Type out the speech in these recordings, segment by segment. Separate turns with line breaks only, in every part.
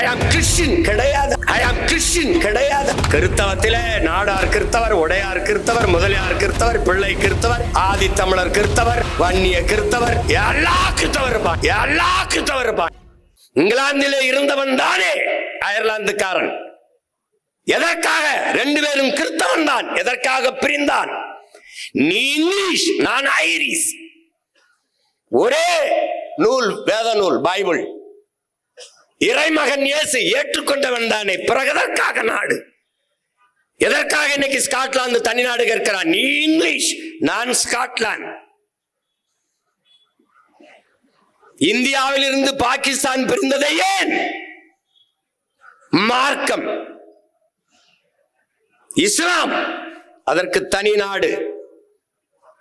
ஐ ஆம் கிறிஸ்டின் கிடையாது. ஐ ஆம் கிறிஸ்டின் கிடையாது. கிறிஸ்தவத்திலே நாடார் கிறிஸ்தவர் உடையார் கிறிஸ்தவர் முதலியார் கிறிஸ்தவர் பிள்ளை கிறிஸ்தவர் ஆதி தமிழர் கிறிஸ்தவர் வன்னிய கிறிஸ்தவர் எல்லா கிறிஸ்தவர் இருப்பான் எல்லா கிறிஸ்தவர் இருப்பான் இங்கிலாந்திலே இருந்தவன் தானே அயர்லாந்துக்காரன். எதற்காக? ரெண்டு பேரும் கிறிஸ்தவன் தான். எதற்காக பிரிந்தான்? நீ இங்கிலீஷ் நான் ஐரிஸ் ஒரே நூல் வேத நூல் பைபிள். இறைமகன் இயேசு ஏற்றுக்கொண்டவன் தானே. பிறகு எதற்காக நாடு? எதற்காக இன்னைக்கு ஸ்காட்லாந்து தனி நாடு கேட்கிறான்? நீ இங்கிலீஷ் நான் ஸ்காட்லாந்து. இந்தியாவில் இருந்து பாகிஸ்தான் பிரிந்ததை ஏன்? மார்க்கம். இஸ்லாம் அதற்கு தனி நாடு.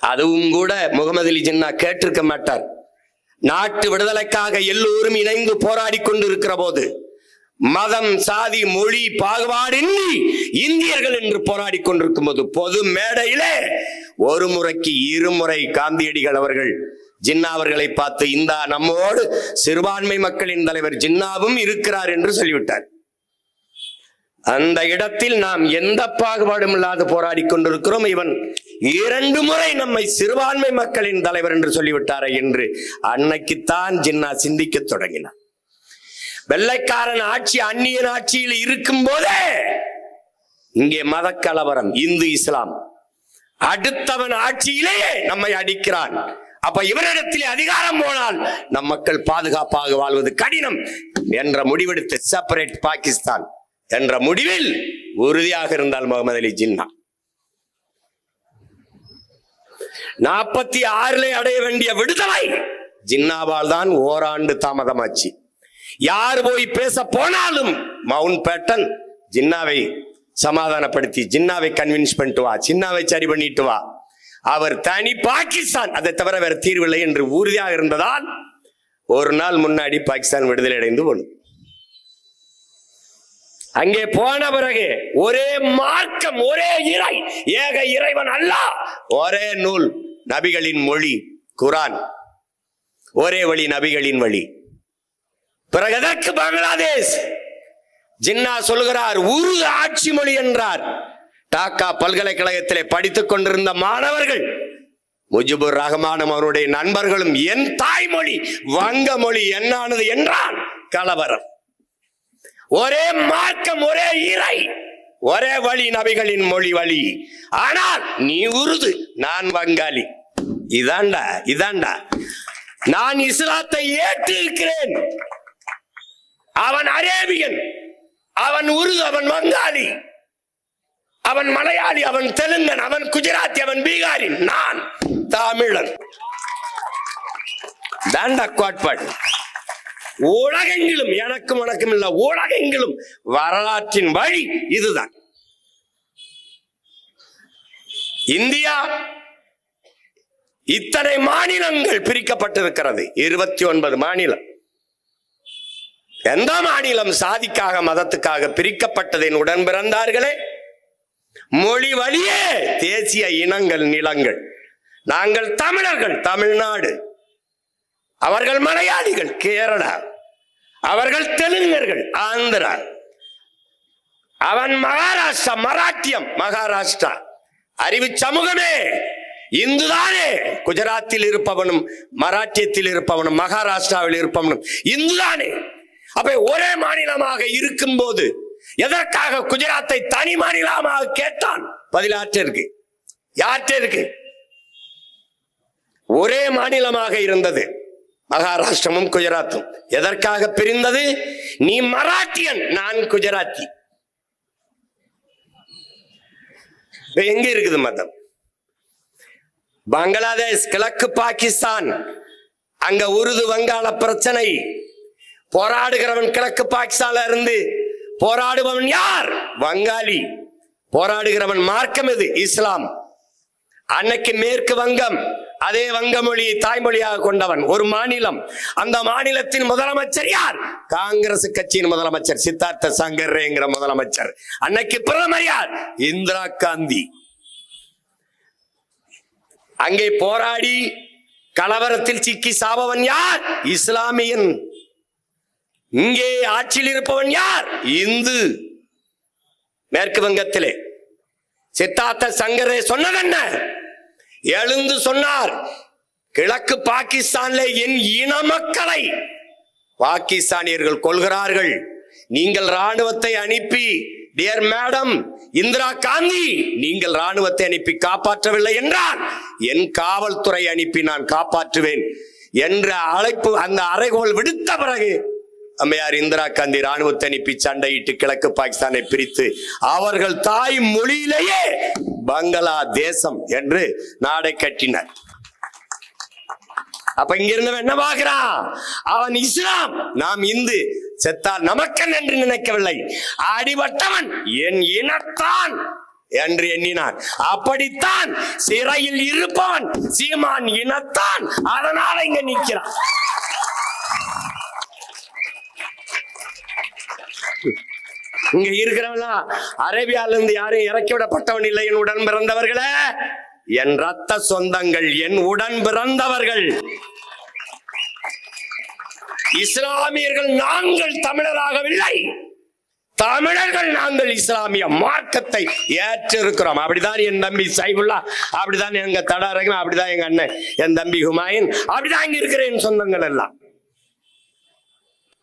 அதுவும் கூட முகமது அலி ஜின்னா கேட்டிருக்க மாட்டார். நாட்டு விடுதலைக்காக எல்லோரும் இணைந்து போராடி கொண்டிருக்கிற போது மதம் சாதி மொழி பாகுபாடின்றி இந்தியர்கள் என்று போராடி கொண்டிருக்கும் போது பொது மேடையிலே ஒரு முறைக்கு இருமுறை காந்தியடிகள் அவர்கள் ஜின்னா அவர்களை பார்த்து இந்தா நம்மோடு சிறுபான்மை மக்களின் தலைவர் ஜின்னாவும் இருக்கிறார் என்று சொல்லிவிட்டார். அந்த இடத்தில் நாம் எந்த பாகுபாடும் இல்லாது போராடி கொண்டிருக்கிறோம். இவன் இரண்டு முறை நம்மை சிறுபான்மை மக்களின் தலைவர் என்று சொல்லிவிட்டாரே என்று அன்னைக்குத்தான் ஜின்னா சிந்திக்க தொடங்கினார் வெள்ளைக்காரன் ஆட்சி அந்நியன் ஆட்சியில் இருக்கும் போதே இங்கே மத கலவரம் இந்து இஸ்லாம். அடுத்தவன் ஆட்சியிலேயே நம்மை அடிக்கிறான். அப்ப இவரிடத்திலே அதிகாரம் போனால் நம் மக்கள் பாதுகாப்பாக வாழ்வது கடினம் என்ற முடிவெடுத்து செப்பரேட் பாகிஸ்தான். என்ற முடிவில் உறுதியாக இருந்தால் முகமது அலி ஜின்னா. நாற்பத்தி ஆறிலே அடைய வேண்டிய விடுதலை ஜின்னாவால் தான் ஓராண்டு தாமதமாச்சு. யார் போய் பேச போனாலும் மவுண்ட் பேட்டன் ஜின்னாவை சமாதானப்படுத்தி ஜின்னாவை கன்வின்ஸ் பண்ணிட்டு வா ஜின்னாவை சரி பண்ணிட்டு வா. அவர் தனி பாகிஸ்தான் அதை தவிர வேற தீர்வில்லை என்று உறுதியாக இருந்ததால் ஒரு நாள் முன்னாடி பாகிஸ்தான் விடுதலை அடைந்து போனது. அங்கே போன பிறகு ஒரே மார்க்கம் ஒரே இறை. ஏக இறைவன் அல்ல. ஒரே நூல் நபிகளின் மொழி குரான். ஒரே வழி நபிகளின் வழி. பிறகு எதற்கு பங்களாதேஷ்? ஜின்னா சொல்கிறார் உரு ஆட்சி மொழி என்றார். டாக்கா பல்கலைக்கழகத்திலே படித்துக் கொண்டிருந்த மாணவர்கள் முஜிபுர் ரஹ்மானும் அவருடைய நண்பர்களும் என் தாய்மொழி வங்க மொழி என்னானது? என்றான் கலவரம். ஒரே மார்க்கம் ஒரே இறை ஒரே வழி நபிகளின் மொழி வழி. ஆனால் நீ உருது நான் வங்காளி. இதாண்டா இதாண்டா. நான் இஸ்லாத்தை ஏற்றிருக்கிறேன். அவன் அரேபியன் அவன் உருது அவன் வங்காளி. அவன் மலையாளி அவன் தெலுங்கன் அவன் குஜராத்தி அவன் பீகாரி நான் தமிழன். தாண்டா கோட்பாடு. உலகெங்கிலும் எனக்கும் உனக்கும் இல்ல உலகெங்கிலும் வரலாற்றின் வழி இதுதான். இந்தியா இத்தனை மாநிலங்கள் பிரிக்கப்பட்டிருக்கிறது. இருபத்தி ஒன்பது மாநிலம். எந்த மாநிலம் சாதிக்காக மதத்துக்காக பிரிக்கப்பட்டதின் உடன் பிறந்தார்களே மொழி வழியே தேசிய இனங்கள் நிலங்கள். நாங்கள் தமிழர்கள் தமிழ்நாடு. அவர்கள் மலையாளிகள் கேரளா. அவர்கள் தெலுங்கர்கள் ஆந்திரா. அவன் மகாராஷ்டிரா மராட்டியம் மகாராஷ்டிரா. அறிவு சமூகமே. இந்துதானே. குஜராத்தில் இருப்பவனும் மராட்டியத்தில் இருப்பவனும் மகாராஷ்டிராவில் இருப்பவனும் இந்துதானே. அப்ப ஒரே மாநிலமாக இருக்கும் போது எதற்காக குஜராத்தை தனி மாநிலமாக கேட்டான்? பதிலாற்ற இருக்கு? யார்கிட்ட இருக்கு? ஒரே மாநிலமாக இருந்தது. மகாராஷ்டிரமும் குஜராத்தும். எதற்காக பிரிந்தது? நீ மராட்டியன் நான் குஜராத்தி. எங்க இருக்குது மதம்? பங்களாதேஷ் கிழக்கு பாகிஸ்தான். அங்க உருது வங்காள பிரச்சனை. போராடுகிறவன் கிழக்கு பாகிஸ்தான்ல இருந்து போராடுபவன் யார்? வங்காளி. போராடுகிறவன் மார்க்கம் எது? இஸ்லாம். அன்னைக்கு மேற்கு வங்கம். அதே வங்க மொழியை தாய்மொழியாக கொண்டவன் ஒரு மாநிலம். அந்த மாநிலத்தின் முதலமைச்சர் யார்? காங்கிரஸ் கட்சியின் முதலமைச்சர் சித்தார்த்த சங்கர்ங்கிற முதலமைச்சர். அன்னைக்கு பிரதமர் யார்? இந்திரா காந்தி. அங்கே போராடி கலவரத்தில் சிக்கி சாபவன் யார்? இஸ்லாமியன். இங்கே ஆட்சியில் இருப்பவன் யார்? இந்து. மேற்கு வங்கத்திலே. சித்தார்த்த சங்கரே சொன்னதென்ன? எழுந்து சொன்னார் கிழக்கு பாகிஸ்தான்ல என் இன மக்களை பாகிஸ்தானியர்கள் கொள்கிறார்கள் நீங்கள் ராணுவத்தை அனுப்பி டியர் மேடம் இந்திரா காந்தி நீங்கள் ராணுவத்தை அனுப்பி காப்பாற்றவில்லை என்றால் என் காவல்துறை அனுப்பி நான் காப்பாற்றுவேன் என்ற அழைப்பு அந்த அறைகோல் விடுத்த பிறகு அம்மையார் இந்திரா காந்தி ராணுவத்தை அனுப்பி சண்டையிட்டு கிழக்கு பாகிஸ்தானை பிரித்து அவர்கள் தாய் மொழியிலேயே பங்களாதேசம் என்று நாடை கட்டினர். அப்ப இங்க இருந்தவன் என்ன அவன் இஸ்லாம். நாம் இந்து. செத்தால் நமக்கன் என்று நினைக்கவில்லை. அடிபட்டவன் என் இனத்தான் என்று எண்ணினான். அப்படித்தான் சிறையில் இருப்பவன் சீமான் இனத்தான். அதனால இங்க நிற்கிறான். இங்க இருக்கிறவனா அரேபியால இருந்து யாரும் இறக்கி விடப்பட்டவன் இல்லை. என் உடன் பிறந்தவர்களே என் ரத்த சொந்தங்கள் என் உடன் பிறந்தவர்கள். இஸ்லாமியர்கள் நாங்கள் தமிழராகவில்லை. தமிழர்கள் நாங்கள் இஸ்லாமிய மார்க்கத்தை ஏற்றிருக்கிறோம். அப்படிதான் என் தம்பி சைபுல்லா அப்படிதான் எங்க தடாரகம் அப்படிதான் எங்க அண்ணன் என் தம்பி ஹுமாயின் அப்படிதான் இங்க இருக்கிற என் சொந்தங்கள் எல்லாம்.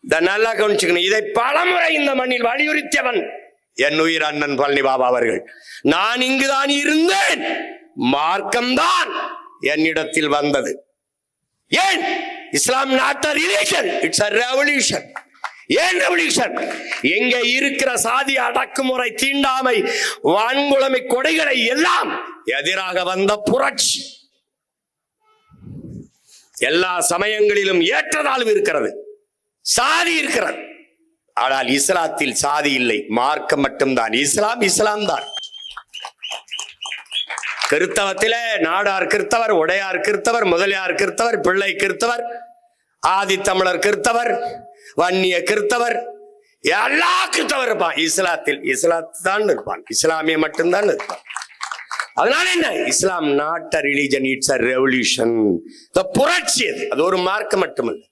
நல்லா கவனிச்சுக்கணும். இதை பலமுறை இந்த மண்ணில் வலியுறுத்தியவன் என் உயிர் அண்ணன் பழனி பாபா அவர்கள். நான் இங்குதான் இருந்தேன். மார்க்கம்தான் என்னிடத்தில் வந்தது. ஏன்? Islam not relation it's a revolution ஏன் ரெவல்யூஷன் எங்க இருக்கிற சாதி அடக்குமுறை தீண்டாமை வான்குழமை கொடைகளை எல்லாம் எதிராக வந்த புரட்சி. எல்லா சமயங்களிலும் ஏற்றதாலும் இருக்கிறது. சாதி இருக்கிறது ஆனால் இஸ்லாத்தில் சாதி இல்லை. மார்க்கம் மட்டும்தான். இஸ்லாம் இஸ்லாம் தான். கிறித்தவத்திலே நாடார் கிறித்தவர் உடையார் கிறித்தவர் முதலியார் கிறித்தவர் பிள்ளை கிறித்தவர் ஆதித்தமிழர் கிறித்தவர் வன்னிய கிறித்தவர் எல்லா கிறித்தவர் இருப்பான். இஸ்லாத்தில் இஸ்லாத்து தான் இருப்பான். இஸ்லாமிய மட்டும்தான் இருப்பான். அதனால என்ன? Islam not a religion it's a revolution புரட்சி அது. அது ஒரு மார்க்கம் மட்டுமல்ல.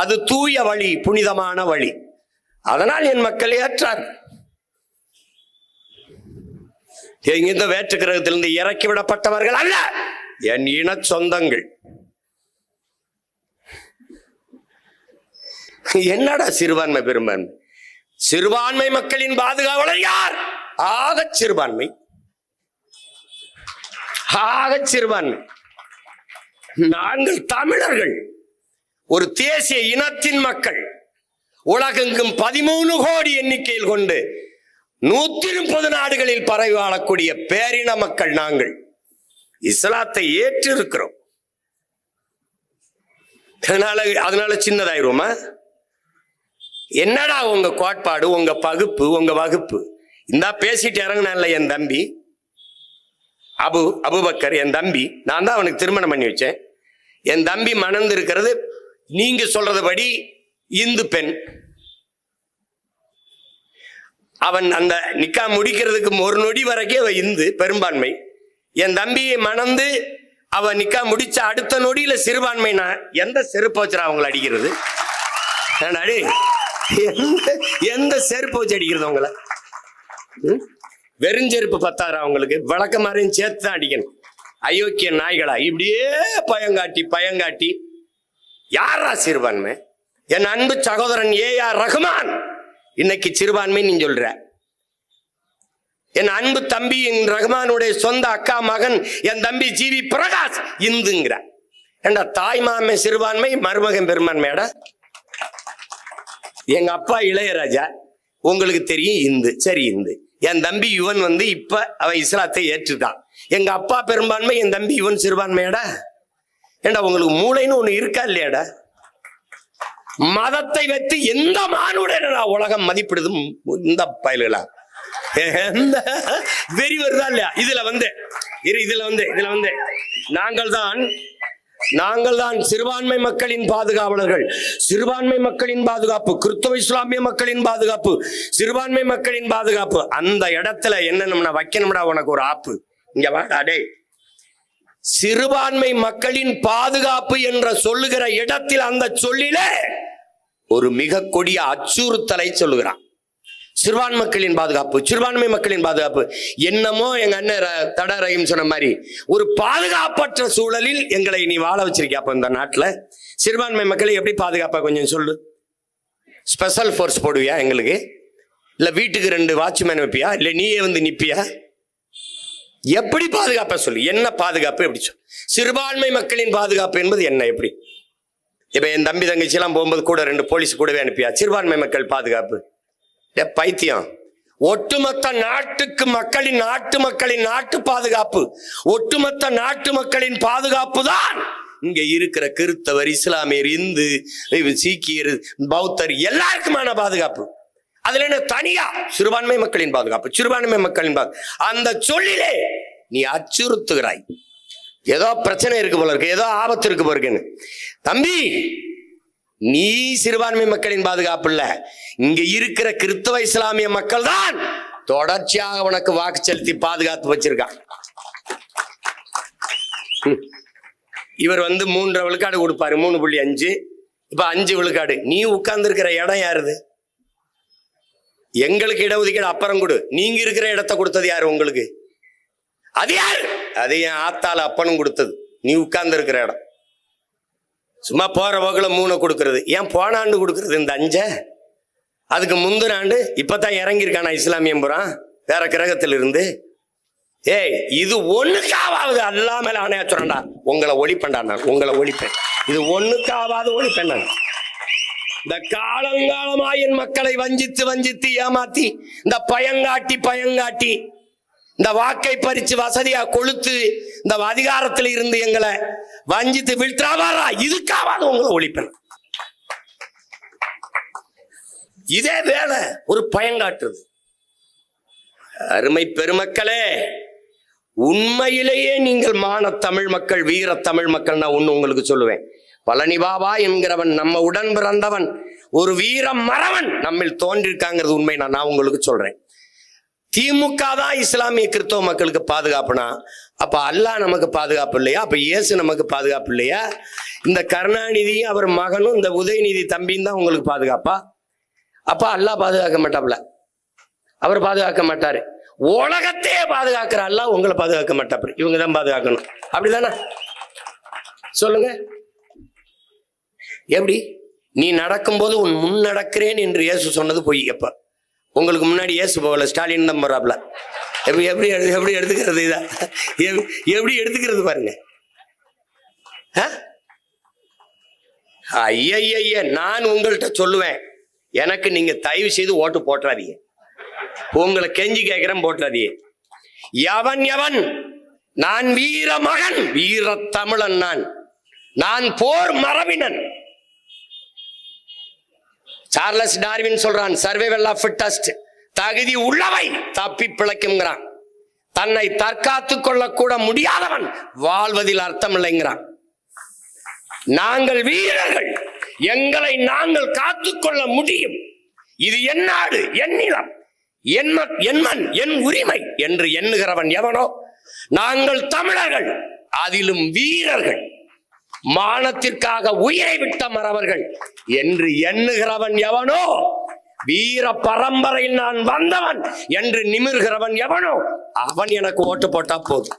அது தூய வழி புனிதமான வழி. அதனால் என் மக்கள் ஏற்றார். இந்த வேற்று கிரகத்திலிருந்து இறக்கி விடப்பட்டவர்கள் அல்ல. என் இன சொந்தங்கள். என்னடா சிறுபான்மை பெரும்பான்மை? சிறுபான்மை மக்களின் பாதுகாவலர் யார்? ஆக சிறுபான்மை. ஆகச் சிறுபான்மை. நாங்கள் தமிழர்கள். ஒரு தேசிய இனத்தின் மக்கள் உலகெங்கும் பதிமூணு கோடி எண்ணிக்கையில் கொண்டு நூத்தி முப்பது நாடுகளில் பரவி வாழக்கூடிய பேரின மக்கள் நாங்கள். இஸ்லாத்தை ஏற்றிருக்கிறோம். அதனால அதனால சின்னதாயிருவோமா? என்னடா உங்க கோட்பாடு உங்க பகுப்பு உங்க வகுப்பு? இந்தா பேசிட்டு இறங்கினான்ல என் தம்பி. அபு அபுபக்கர் என் தம்பி. நான் தான் அவனுக்கு திருமணம் பண்ணி வச்சேன். என் தம்பி மணந்து இருக்கிறது நீங்க சொல்றதுபடி இந்து பெண். அவன் அந்த நிக்கா முடிக்கிறதுக்கு ஒரு நொடி வரைக்கும் அவ இந்து பெரும்பான்மை. என் தம்பியை மணந்து அவ நிக்கா முடிச்ச அடுத்த நொடியில சிறுபான்மைனா எந்த செருப்பு வச்சுரா அவங்களை அடிக்கிறது? அடி எந்த எந்த செருப்பு வச்சு அடிக்கிறது அவங்கள? ம்? வெறுஞ்செருப்பு பத்தாரா அவங்களுக்கு? விளக்க மாதிரியும் சேர்த்து தான் அடிக்கணும். அயோக்கிய நாய்களா? இப்படியே பயங்காட்டி பயங்காட்டி யாரா சிறுபான்மை? என் அன்பு சகோதரன் ஏ ஆர் ரகுமான். இன்னைக்கு சிறுபான்மை நீ சொல்ற. என் அன்பு தம்பி என் ரகுமானுடைய சொந்த அக்கா மகன் என் தம்பி ஜிவி பிரகாஷ் இந்துங்கிற. ஏண்டா தாய் மாமே சிறுபான்மை மருமகன் பெரும்பான்மையாடா? எங்க அப்பா இளையராஜா உங்களுக்கு தெரியும் இந்து. சரி இந்து. என் தம்பி யுவன் வந்து இப்ப அவன் இஸ்லாத்தை ஏற்றுட்டான். எங்க அப்பா பெரும்பான்மை என் தம்பி யுவன் சிறுபான்மையாடா? ஏண்டா உங்களுக்கு மூளைன்னு ஒண்ணு இருக்கா இல்லையாடா? மதத்தை வைத்து எந்த மானுடனா உலகம் மதிப்பிடுது இந்த பயல்களா? எந்த வெறி வருதா இல்லையா? இதுல வந்து இரு இதுல வந்து இதுல வந்து. நாங்கள் தான் நாங்கள் தான் சிறுபான்மை மக்களின் பாதுகாவலர்கள். சிறுபான்மை மக்களின் பாதுகாப்பு கிறிஸ்தவ இஸ்லாமிய மக்களின் பாதுகாப்பு சிறுபான்மை மக்களின் பாதுகாப்பு. அந்த இடத்துல என்ன வைக்கணும்டா உனக்கு ஒரு ஆப்பு. இங்க வாடா டேய். சிறுபான்மை மக்களின் பாதுகாப்பு என்ற சொல்லுகிற இடத்தில் அந்த சொல்லிலே ஒரு மிக கொடிய அச்சுறுத்தலை சொல்லுகிறான். சிறுபான்மை மக்களின் பாதுகாப்பு சிறுபான்மை மக்களின் பாதுகாப்பு. என்னமோ எங்க அண்ணன் ர- தட ரஹீம் சொன்ன மாதிரி ஒரு பாதுகாப்பற்ற சூழலில் எங்களை நீ வாழ வச்சிருக்கிய? அப்ப இந்த நாட்டில் சிறுபான்மை மக்களை எப்படி பாதுகாப்பா கொஞ்சம் சொல்லு. ஸ்பெஷல் ஃபோர்ஸ் போடுவியா எங்களுக்கு? இல்லை வீட்டுக்கு ரெண்டு வாட்ச்மேன் வைப்பியா? இல்லை நீயே வந்து நிற்பியா எப்படி பாதுகாப்பா சொல்லு? என்ன பாதுகாப்பு? எப்படி சொல்லு? சிறுபான்மை மக்களின் பாதுகாப்பு என்பது என்ன? எப்படி? இப்ப என் தம்பி தங்கச்சி எல்லாம் போகும்போது கூட ரெண்டு போலீஸ் கூடவே அனுப்பியா? சிறுபான்மை மக்கள் பாதுகாப்பு. ஏ, பைத்தியம். ஒட்டுமொத்த நாட்டுக்கு மக்களின் நாட்டு மக்களின் நாட்டு பாதுகாப்பு. ஒட்டுமொத்த நாட்டு மக்களின் பாதுகாப்பு தான் இங்க இருக்கிற கிறிஸ்தவர் இஸ்லாமியர் இந்து சீக்கியர் பௌத்தர் எல்லாருக்குமான பாதுகாப்பு. அதுல என்ன தனியா சிறுபான்மை மக்களின் பாதுகாப்பு சிறுபான்மை மக்களின் பாதுகாப்பு அந்த சொல்லிலே நீ அச்சுறுத்துகிறாய். ஏதோ பிரச்சனை இருக்கு போல இருக்கு ஏதோ ஆபத்து இருக்கு போல இருக்குன்னு. தம்பி நீ சிறுபான்மை மக்களின் பாதுகாப்பு இல்ல. இங்க இருக்கிற கிறிஸ்தவ இஸ்லாமிய மக்கள் தான் தொடர்ச்சியாக உனக்கு வாக்கு செலுத்தி பாதுகாத்து வச்சிருக்கான் இவர் வந்து மூன்றரை விழுக்காடு கொடுப்பாரு மூணு புள்ளி அஞ்சு. இப்ப அஞ்சு விழுக்காடு. நீ உட்கார்ந்து இருக்கிற இடம் யாருது எங்களுக்கு இடஒதுக்கீடு அப்புறம் கொடு. நீங்க இருக்கிற இடத்த கொடுத்தது யாரு உங்களுக்கு? அது யாரு? அது என் ஆத்தால அப்பனும் கொடுத்தது. நீ உட்கார்ந்து இருக்கிற இடம். சும்மா போற போக்கில் மூணை கொடுக்கறது. ஏன் போன ஆண்டு கொடுக்கறது இந்த அஞ்ச? அதுக்கு முந்தின ஆண்டு இப்பதான் இறங்கியிருக்கானா இஸ்லாமியம் புறான் வேற கிரகத்தில் இருந்து ஏய் இது ஒண்ணுக்காவது அல்லாமல் ஆணையா சொல்றா உங்களை ஒழிப்பேன்டா நான். உங்களை ஒழிப்பேன் இது ஒண்ணுக்காவது ஒழிப்பேன் நான். இந்த காலங்காலமா என் மக்களை வஞ்சித்து வஞ்சித்து ஏமாத்தி இந்த பயங்காட்டி பயங்காட்டி இந்த வாக்கை பறிச்சு வசதியா கொளுத்து இந்த அதிகாரத்தில் இருந்து எங்களை வஞ்சித்து வீழ்த்தாவாரா இதுக்காவது உங்களை ஒழிப்பேன். இதே வேலை ஒரு பயங்காட்டுது. அருமை பெருமக்களே உண்மையிலேயே நீங்கள் மான தமிழ் மக்கள் வீர தமிழ் மக்கள் நான் ஒன்று உங்களுக்கு சொல்லுவேன். பழனி பாபா என்கிறவன் நம்ம உடன் பிறந்தவன் ஒரு வீர மறவன் நம்மில் தோன்றிருக்காங்கிறது உண்மை நான் நான் உங்களுக்கு சொல்றேன். திமுக தான் இஸ்லாமிய கிறிஸ்தவ மக்களுக்கு பாதுகாப்புனா அப்ப அல்லாஹ் நமக்கு பாதுகாப்பு இல்லையா? அப்ப இயேசு நமக்கு பாதுகாப்பு இல்லையா? இந்த கருணாநிதி அவர் மகனும் இந்த உதயநிதி தம்பியும் தான் உங்களுக்கு பாதுகாப்பா? அப்ப அல்லாஹ் பாதுகாக்க மாட்டாப்ல. அவர் பாதுகாக்க மாட்டாரு. உலகத்தையே பாதுகாக்கிற அல்லாஹ் உங்களை பாதுகாக்க மாட்டாப்பு இவங்க தான் பாதுகாக்கணும். அப்படிதானே? சொல்லுங்க. எப்படி? நீ நடக்கும்போது உன் முன் நடக்கிறேன் என்று இயேசு சொன்னது பொய். எப்ப உங்களுக்கு முன்னாடி இயேசு போகல ஸ்டாலின் தான் போறாப்ல. எப்படி எப்படி எப்படி எடுத்துக்கிறது இதா? எப்படி எடுத்துக்கிறது பாருங்க. ஐய நான் உங்கள்கிட்ட சொல்லுவேன். எனக்கு நீங்க தயவு செய்து ஓட்டு போட்டுறாதீங்க. உங்களை கெஞ்சி கேட்கிறேன் போட்டுறாதீங்க. எவன் எவன் நான் வீர மகன் வீர தமிழன் நான். நான் போர் மரபினன். சார்லஸ் டார்வின் சொல்றான் சர்வைவல் ஆஃப் ஃபிட்டஸ்ட் தகுதி உள்ளவை தப்பி பிழைக்குங்கிறான் தன்னை தற்காத்து கொள்ளக்கூட முடியாதவன் வாழ்வதில் அர்த்தம் இல்லைங்கிறான் நாங்கள் வீரர்கள். எங்களை நாங்கள் காத்துக்கொள்ள முடியும். இது என் நாடு என் நிலம். என் ம- என் என் உரிமை என்று எண்ணுகிறவன் எவனோ. நாங்கள் தமிழர்கள். அதிலும் வீரர்கள். மானத்திற்காக உயிரை விட்ட மறவர்கள். என்று எண்ணுகிறவன் எவனோ? வீர பரம்பரையில் நான் வந்தவன் என்று நிமிர்கிறவன் எவனோ? அவன் எனக்கு ஓட்டு போட்டா போதும்.